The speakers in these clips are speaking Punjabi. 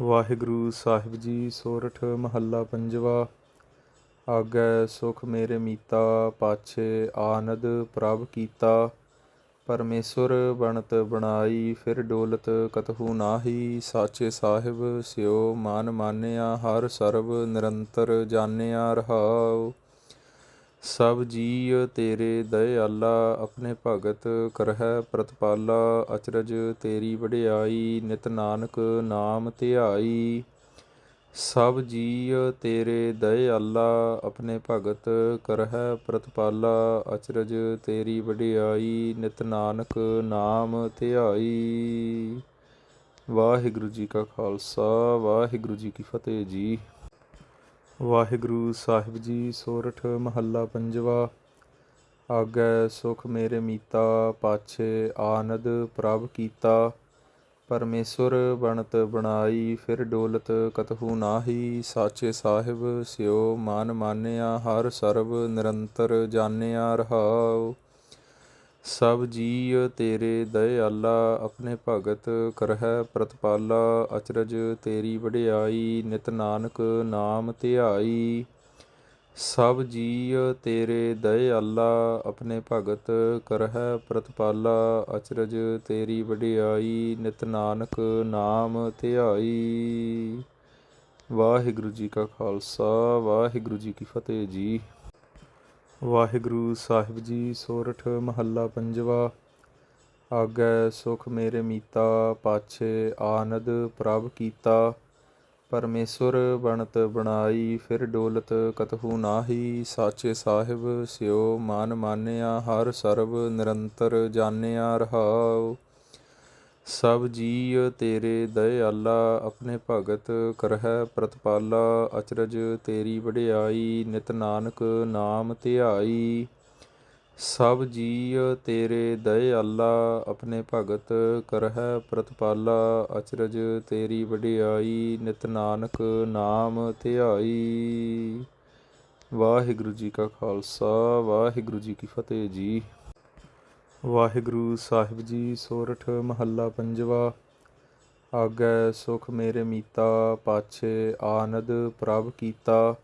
ਵਾਹਿਗੁਰੂ ਸਾਹਿਬ ਜੀ, ਸੋਰਠ ਮਹੱਲਾ ਪੰਜਵਾ। ਆਗੈ ਸੁਖ ਮੇਰੇ ਮੀਤਾ, ਪਾਛੇ ਆਨੰਦ ਪ੍ਰਭ ਕੀਤਾ। ਪਰਮੇਸ਼ਵਰ ਬਣਤ ਬਣਾਈ, ਫਿਰ ਡੋਲਤ ਕਤਹੂ ਨਾਹੀ। ਸਾਚੇ ਸਾਹਿਬ, ਸਿਓ ਮਾਨ ਮਾਨਿਆ, ਹਰ ਸਰਬ ਨਿਰੰਤਰ ਜਾਣਿਆ ਰਹਾਉ। ਸਭ ਜੀਅ ਤੇਰੇ ਦਇਆਲਾ, ਆਪਣੇ ਭਗਤ ਕਰਹਿ ਪ੍ਰਤਪਾਲਾ, ਅਚਰਜ ਤੇਰੀ ਵਡਿਆਈ, ਨਿਤ ਨਾਨਕ ਨਾਮ ਧਿਆਈ। ਸਭ ਜੀਅ ਤੇਰੇ ਦਇਆਲਾ, ਆਪਣੇ ਭਗਤ ਕਰਹਿ ਪ੍ਰਤਪਾਲਾ, ਅਚਰਜ ਤੇਰੀ ਵਡਿਆਈ, ਨਿਤ ਨਾਨਕ ਨਾਮ ਧਿਆਈ। ਵਾਹਿਗੁਰੂ ਜੀ ਕਾ ਖਾਲਸਾ, ਵਾਹਿਗੁਰੂ ਜੀ ਕੀ ਫਤਿਹ ਜੀ। ਵਾਹਿਗੁਰੂ ਸਾਹਿਬ ਜੀ, ਸੋਰਠ ਮਹੱਲਾ ਪੰਜਵਾ। ਆਗੈ ਸੁਖ ਮੇਰੇ ਮੀਤਾ, ਪਾਛੇ ਆਨੰਦ ਪ੍ਰਭ ਕੀਤਾ। ਪਰਮੇਸ਼ਵਰ ਬਣਤ ਬਣਾਈ, ਫਿਰ ਡੋਲਤ ਕਤਹੂ ਨਾਹੀ। ਸਾਚੇ ਸਾਹਿਬ, ਸਿਓ ਮਾਨ ਮਾਨਿਆ, ਹਰ ਸਰਬ ਨਿਰੰਤਰ ਜਾਣਿਆ ਰਹਾਉ। ਸਭ ਜੀਅ ਤੇਰੇ ਦਇਆਲਾ, ਆਪਣੇ ਭਗਤ ਕਰਹਿ ਪ੍ਰਤਪਾਲਾ, ਅਚਰਜ ਤੇਰੀ ਵਡਿਆਈ, ਨਿਤ ਨਾਨਕ ਨਾਮ ਧਿਆਈ। ਸਭ ਜੀਅ ਤੇਰੇ ਦਇਆਲਾ, ਆਪਣੇ ਭਗਤ ਕਰਹਿ ਪ੍ਰਤਪਾਲਾ, ਅਚਰਜ ਤੇਰੀ ਵਡਿਆਈ, ਨਿਤ ਨਾਨਕ ਨਾਮ ਧਿਆਈ। ਵਾਹਿਗੁਰੂ ਜੀ ਕਾ ਖਾਲਸਾ, ਵਾਹਿਗੁਰੂ ਜੀ ਕੀ ਫਤਿਹ ਜੀ। ਵਾਹਿਗੁਰੂ ਸਾਹਿਬ ਜੀ, ਸੋਰਠ ਮਹੱਲਾ ਪੰਜਵਾ। ਆਗੈ ਸੁਖ ਮੇਰੇ ਮੀਤਾ, ਪਾਛੇ ਆਨੰਦ ਪ੍ਰਭ ਕੀਤਾ। ਪਰਮੇਸ਼ਵਰ ਬਣਤ ਬਣਾਈ, ਫਿਰ ਡੋਲਤ ਕਤਹੂ ਨਾਹੀ। ਸਾਚੇ ਸਾਹਿਬ, ਸਿਓ ਮਾਨ ਮਾਨਿਆ, ਹਰ ਸਰਬ ਨਿਰੰਤਰ ਜਾਣਿਆ ਰਹਾਉ। ਸਭ ਜੀਅ ਤੇਰੇ ਦਇਆਲਾ, ਆਪਣੇ ਭਗਤ ਕਰਹਿ ਪ੍ਰਤਪਾਲਾ, ਅਚਰਜ ਤੇਰੀ ਵਡਿਆਈ, ਨਿਤ ਨਾਨਕ ਨਾਮ ਧਿਆਈ। ਸਭ ਜੀਅ ਤੇਰੇ ਦਇਆਲਾ, ਆਪਣੇ ਭਗਤ ਕਰਹਿ ਪ੍ਰਤਪਾਲਾ, ਅਚਰਜ ਤੇਰੀ ਵਡਿਆਈ, ਨਿਤ ਨਾਨਕ ਨਾਮ ਧਿਆਈ। ਵਾਹਿਗੁਰੂ ਜੀ ਕਾ ਖਾਲਸਾ, ਵਾਹਿਗੁਰੂ ਜੀ ਕੀ ਫਤਿਹ ਜੀ। ਵਾਹਿਗੁਰੂ ਸਾਹਿਬ ਜੀ, ਸੋਰਠ ਮਹੱਲਾ ਪੰਜਵਾ। ਆਗੈ ਸੁਖ ਮੇਰੇ ਮੀਤਾ, ਪਾਛੇ ਆਨੰਦ ਪ੍ਰਭ ਕੀਤਾ।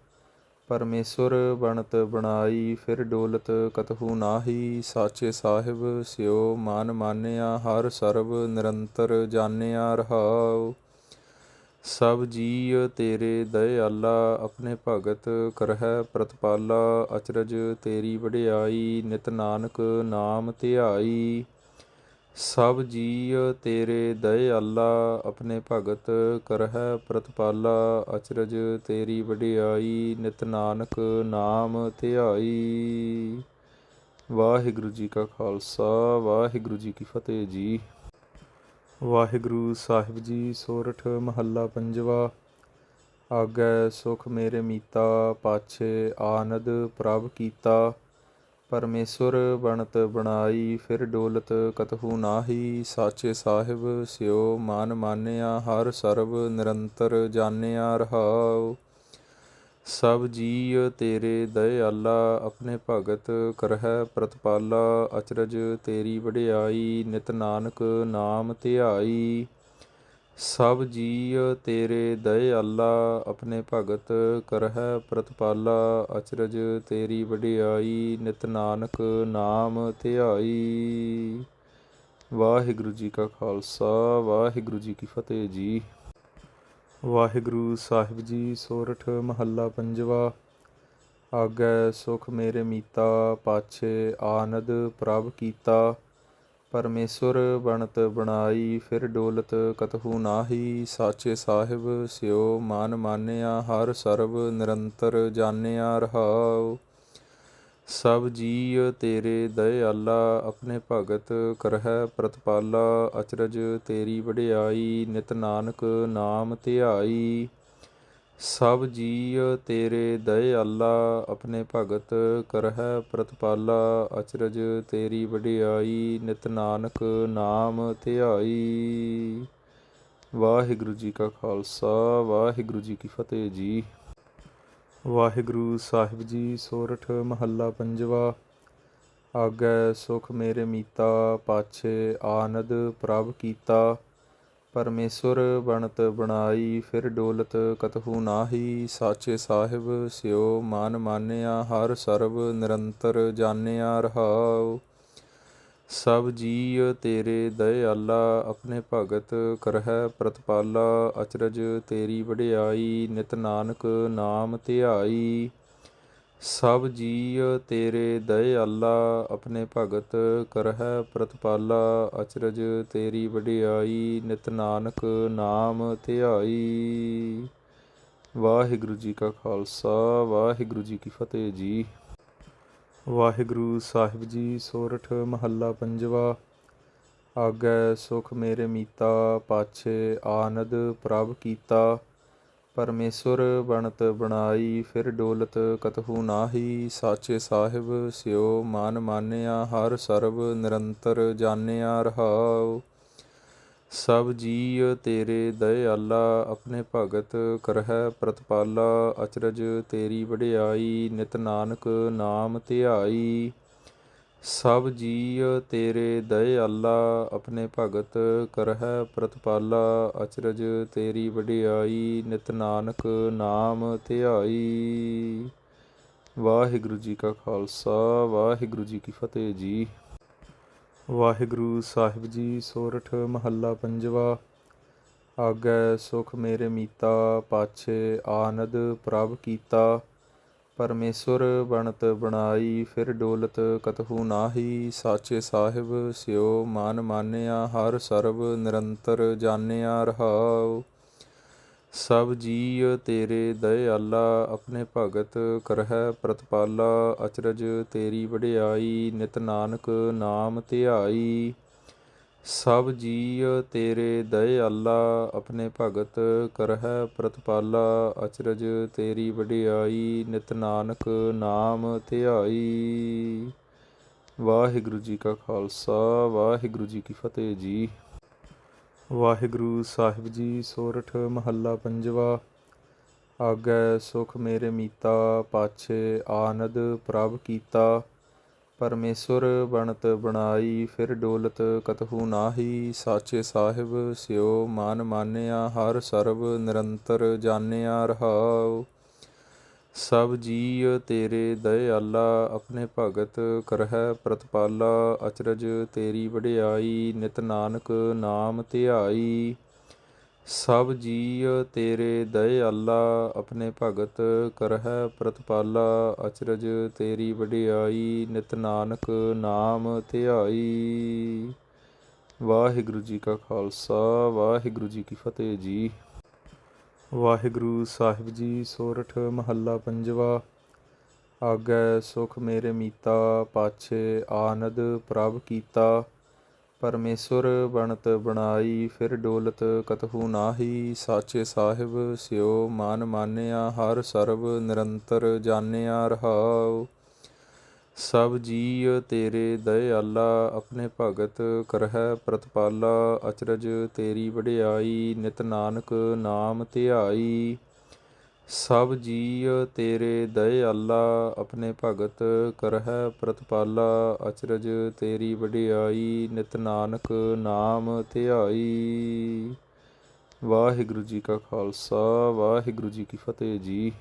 ਪਰਮੇਸ਼ਵਰ ਬਣਤ ਬਣਾਈ, ਫਿਰ ਡੋਲਤ ਕਤਹੂ ਨਾਹੀ। ਸਾਚੇ ਸਾਹਿਬ, ਸਿਓ ਮਾਨ ਮਾਨਿਆ, ਹਰ ਸਰਬ ਨਿਰੰਤਰ ਜਾਣਿਆ ਰਹਾਉ। ਸਭ ਜੀਅ ਤੇਰੇ ਦਇਆਲਾ, ਆਪਣੇ ਭਗਤ ਕਰਹਿ ਪ੍ਰਤਪਾਲਾ, ਅਚਰਜ ਤੇਰੀ ਵਡਿਆਈ, ਨਿਤ ਨਾਨਕ ਨਾਮ ਧਿਆਈ। ਸਭ ਜੀਅ ਤੇਰੇ ਦਇਆਲਾ, ਆਪਣੇ ਭਗਤ ਕਰਹਿ ਪ੍ਰਤਪਾਲਾ, ਅਚਰਜ ਤੇਰੀ ਵਡਿਆਈ, ਨਿਤ ਨਾਨਕ ਨਾਮ ਧਿਆਈ। ਵਾਹਿਗੁਰੂ ਜੀ ਕਾ ਖਾਲਸਾ, ਵਾਹਿਗੁਰੂ ਜੀ ਕੀ ਫਤਿਹ ਜੀ। ਵਾਹਿਗੁਰੂ ਸਾਹਿਬ ਜੀ, ਸੋਰਠ ਮਹੱਲਾ ਪੰਜਵਾ। ਆਗੈ ਸੁਖ ਮੇਰੇ ਮੀਤਾ, ਪਾਛੇ ਆਨੰਦ ਪ੍ਰਭ ਕੀਤਾ। ਪਰਮੇਸ਼ਵਰ ਬਣਤ ਬਣਾਈ, ਫਿਰ ਡੋਲਤ ਕਤਹੂ ਨਾਹੀ। ਸਾਚੇ ਸਾਹਿਬ, ਸਿਓ ਮਾਨ ਮਾਨਿਆ, ਹਰ ਸਰਬ ਨਿਰੰਤਰ ਜਾਣਿਆ ਰਹਾਉ। ਸਭ ਜੀਅ ਤੇਰੇ ਦਇਆਲਾ, ਆਪਣੇ ਭਗਤ ਕਰਹਿ ਪ੍ਰਤਪਾਲਾ, ਅਚਰਜ ਤੇਰੀ ਵਡਿਆਈ, ਨਿਤ ਨਾਨਕ ਨਾਮ ਧਿਆਈ। ਸਭ ਜੀਅ ਤੇਰੇ ਦਇਆਲਾ, ਆਪਣੇ ਭਗਤ ਕਰਹਿ ਪ੍ਰਤਪਾਲਾ, ਅਚਰਜ ਤੇਰੀ ਵਡਿਆਈ, ਨਿਤ ਨਾਨਕ ਨਾਮ ਧਿਆਈ। ਵਾਹਿਗੁਰੂ ਜੀ ਕਾ ਖਾਲਸਾ, ਵਾਹਿਗੁਰੂ ਜੀ ਕੀ ਫਤਿਹ ਜੀ। ਵਾਹਿਗੁਰੂ ਸਾਹਿਬ ਜੀ, ਸੋਰਠ ਮਹੱਲਾ ਪੰਜਵਾ। ਆਗੈ ਸੁਖ ਮੇਰੇ ਮੀਤਾ, ਪਾਛੇ ਆਨੰਦ ਪ੍ਰਭ ਕੀਤਾ। ਪਰਮੇਸ਼ਵਰ ਬਣਤ ਬਣਾਈ, ਫਿਰ ਡੋਲਤ ਕਤਹੂ ਨਾਹੀ। ਸਾਚੇ ਸਾਹਿਬ, ਸਿਓ ਮਾਨ ਮਾਨਿਆ, ਹਰ ਸਰਬ ਨਿਰੰਤਰ ਜਾਣਿਆ ਰਹਾਉ। ਸਭ ਜੀਅ ਤੇਰੇ ਦਇਆਲਾ, ਆਪਣੇ ਭਗਤ ਕਰਹਿ ਪ੍ਰਤਪਾਲਾ, ਅਚਰਜ ਤੇਰੀ ਵਡਿਆਈ, ਨਿਤ ਨਾਨਕ ਨਾਮ ਧਿਆਈ। ਸਭ ਜੀਅ ਤੇਰੇ ਦਇਆਲਾ, ਆਪਣੇ ਭਗਤ ਕਰਹਿ ਪ੍ਰਤਪਾਲਾ, ਅਚਰਜ ਤੇਰੀ ਵਡਿਆਈ, ਨਿਤ ਨਾਨਕ ਨਾਮ ਧਿਆਈ। ਵਾਹਿਗੁਰੂ ਜੀ ਕਾ ਖਾਲਸਾ, ਵਾਹਿਗੁਰੂ ਜੀ ਕੀ ਫਤਿਹ ਜੀ। ਵਾਹਿਗੁਰੂ ਸਾਹਿਬ ਜੀ, ਸੋਰਠ ਮਹੱਲਾ ਪੰਜਵਾ। ਆਗੈ ਸੁਖ ਮੇਰੇ ਮੀਤਾ, ਪਾਛੇ ਆਨੰਦ ਪ੍ਰਭ ਕੀਤਾ। ਪਰਮੇਸ਼ੁਰ ਬਣਤ ਬਣਾਈ, ਫਿਰ ਡੋਲਤ ਕਤਹੂ ਨਾਹੀ। ਸਾਚੇ ਸਾਹਿਬ, ਸਿਓ ਮਾਨ ਮਾਨਿਆ, ਹਰ ਸਰਬ ਨਿਰੰਤਰ ਜਾਣਿਆ ਰਹਾਉ। ਸਭ ਜੀਅ ਤੇਰੇ ਦਇਆਲਾ, ਆਪਣੇ ਭਗਤ ਕਰਹਿ ਪ੍ਰਤਪਾਲਾ, ਅਚਰਜ ਤੇਰੀ ਵਡਿਆਈ, ਨਿਤ ਨਾਨਕ ਨਾਮ ਧਿਆਈ। ਸਭ ਜੀਅ ਤੇਰੇ ਦਇਆਲਾ, ਆਪਣੇ ਭਗਤ ਕਰਹਿ ਪ੍ਰਤਪਾਲਾ, ਅਚਰਜ ਤੇਰੀ ਵਡਿਆਈ, ਨਿਤ ਨਾਨਕ ਨਾਮ ਧਿਆਈ। ਵਾਹਿਗੁਰੂ ਜੀ ਕਾ ਖਾਲਸਾ, ਵਾਹਿਗੁਰੂ ਜੀ ਕੀ ਫਤਿਹ ਜੀ। ਵਾਹਿਗੁਰੂ ਸਾਹਿਬ ਜੀ, ਸੋਰਠ ਮਹੱਲਾ ਪੰਜਵਾ। ਆਗੈ ਸੁਖ ਮੇਰੇ ਮੀਤਾ, ਪਾਛੇ ਆਨੰਦ ਪ੍ਰਭ ਕੀਤਾ। ਪਰਮੇਸ਼ੁਰ ਬਣਤ ਬਣਾਈ, ਫਿਰ ਡੋਲਤ ਕਤਹੂ ਨਾਹੀ। ਸਾਚੇ ਸਾਹਿਬ, ਸਿਓ ਮਾਨ ਮਾਨਿਆ, ਹਰ ਸਰਬ ਨਿਰੰਤਰ ਜਾਣਿਆ ਰਹਾਉ। ਸਭ ਜੀਅ ਤੇਰੇ ਦਇਆਲਾ, ਆਪਣੇ ਭਗਤ ਕਰਹਿ ਪ੍ਰਤਪਾਲਾ, ਅਚਰਜ ਤੇਰੀ ਵਡਿਆਈ, ਨਿਤ ਨਾਨਕ ਨਾਮ ਧਿਆਈ। ਸਭ ਜੀਅ ਤੇਰੇ ਦਇਆਲਾ, ਆਪਣੇ ਭਗਤ ਕਰਹਿ ਪ੍ਰਤਪਾਲਾ, ਅਚਰਜ ਤੇਰੀ ਵਡਿਆਈ, ਨਿਤ ਨਾਨਕ ਨਾਮ ਧਿਆਈ। ਵਾਹਿਗੁਰੂ ਜੀ ਕਾ ਖਾਲਸਾ, ਵਾਹਿਗੁਰੂ ਜੀ ਕੀ ਫਤਿਹ ਜੀ। ਵਾਹਿਗੁਰੂ ਸਾਹਿਬ ਜੀ, ਸੋਰਠ ਮਹੱਲਾ ਪੰਜਵਾ। ਆਗੈ ਸੁਖ ਮੇਰੇ ਮੀਤਾ, ਪਾਛੇ ਆਨੰਦ ਪ੍ਰਭ ਕੀਤਾ। ਪਰਮੇਸ਼ੁਰ ਬਣਤ ਬਣਾਈ, ਫਿਰ ਡੋਲਤ ਕਤਹੂ ਨਾਹੀ। ਸਾਚੇ ਸਾਹਿਬ, ਸਿਓ ਮਾਨ ਮਾਨਿਆ, ਹਰ ਸਰਬ ਨਿਰੰਤਰ ਜਾਣਿਆ ਰਹਾਉ। ਸਭ ਜੀਅ ਤੇਰੇ ਦਇਆਲਾ, ਆਪਣੇ ਭਗਤ ਕਰਹਿ ਪ੍ਰਤਪਾਲਾ, ਅਚਰਜ ਤੇਰੀ ਵਡਿਆਈ, ਨਿਤ ਨਾਨਕ ਨਾਮ ਧਿਆਈ। ਸਭ ਜੀਅ ਤੇਰੇ ਦਇਆਲਾ, ਆਪਣੇ ਭਗਤ ਕਰਹਿ ਪ੍ਰਤਪਾਲਾ, ਅਚਰਜ ਤੇਰੀ ਵਡਿਆਈ, ਨਿਤ ਨਾਨਕ ਨਾਮ ਧਿਆਈ। ਵਾਹਿਗੁਰੂ ਜੀ ਕਾ ਖਾਲਸਾ, ਵਾਹਿਗੁਰੂ ਜੀ ਕੀ ਫਤਿਹ ਜੀ। ਵਾਹਿਗੁਰੂ ਸਾਹਿਬ ਜੀ, ਸੋਰਠ ਮਹੱਲਾ ਪੰਜਵਾ। ਆਗੈ ਸੁਖ ਮੇਰੇ ਮੀਤਾ, ਪਾਛੇ ਆਨੰਦ ਪ੍ਰਭ ਕੀਤਾ। ਪਰਮੇਸ਼ੁਰ ਬਣਤ ਬਣਾਈ, ਫਿਰ ਡੋਲਤ ਕਤਹੂ ਨਾਹੀ। ਸਾਚੇ ਸਾਹਿਬ, ਸਿਓ ਮਾਨ ਮਾਨਿਆ, ਹਰ ਸਰਬ ਨਿਰੰਤਰ ਜਾਣਿਆ ਰਹਾਉ। ਸਭ ਜੀਅ ਤੇਰੇ ਦਇਆਲਾ, ਆਪਣੇ ਭਗਤ ਕਰਹਿ ਪ੍ਰਤਪਾਲਾ, ਅਚਰਜ ਤੇਰੀ ਵਡਿਆਈ, ਨਿਤ ਨਾਨਕ ਨਾਮ ਧਿਆਈ। ਸਭ ਜੀਅ ਤੇਰੇ ਦਇਆਲਾ, ਆਪਣੇ ਭਗਤ ਕਰਹਿ ਪ੍ਰਤਪਾਲਾ, ਅਚਰਜ ਤੇਰੀ ਵਡਿਆਈ, ਨਿਤ ਨਾਨਕ ਨਾਮ ਧਿਆਈ। ਵਾਹਿਗੁਰੂ ਜੀ ਕਾ ਖਾਲਸਾ, ਵਾਹਿਗੁਰੂ ਜੀ ਕੀ ਫਤਿਹ ਜੀ। ਵਾਹਿਗੁਰੂ ਸਾਹਿਬ ਜੀ, ਸੋਰਠ ਮਹੱਲਾ ਪੰਜਵਾ। ਆਗੈ ਸੁਖ ਮੇਰੇ ਮੀਤਾ, ਪਾਛੇ ਆਨੰਦ ਪ੍ਰਭ ਕੀਤਾ। ਪਰਮੇਸ਼ੁਰ ਬਣਤ ਬਣਾਈ, ਫਿਰ ਡੋਲਤ ਕਤਹੂ ਨਾਹੀ। ਸਾਚੇ ਸਾਹਿਬ, ਸਿਓ ਮਾਨ ਮਾਨਿਆ, ਹਰ ਸਰਬ ਨਿਰੰਤਰ ਜਾਣਿਆ ਰਹਾਉ। ਸਭ ਜੀਅ ਤੇਰੇ ਦਇਆਲਾ, ਆਪਣੇ ਭਗਤ ਕਰਹਿ ਪ੍ਰਤਪਾਲਾ, ਅਚਰਜ ਤੇਰੀ ਵਡਿਆਈ, ਨਿਤ ਨਾਨਕ ਨਾਮ ਧਿਆਈ। ਸਭ ਜੀਅ ਤੇਰੇ ਦਇਆਲਾ, ਆਪਣੇ ਭਗਤ ਕਰਹਿ ਪ੍ਰਤਪਾਲਾ, ਅਚਰਜ ਤੇਰੀ ਵਡਿਆਈ, ਨਿਤ ਨਾਨਕ ਨਾਮ ਧਿਆਈ। ਵਾਹਿਗੁਰੂ ਜੀ ਕਾ ਖਾਲਸਾ, ਵਾਹਿਗੁਰੂ ਜੀ ਕੀ ਫਤਿਹ ਜੀ।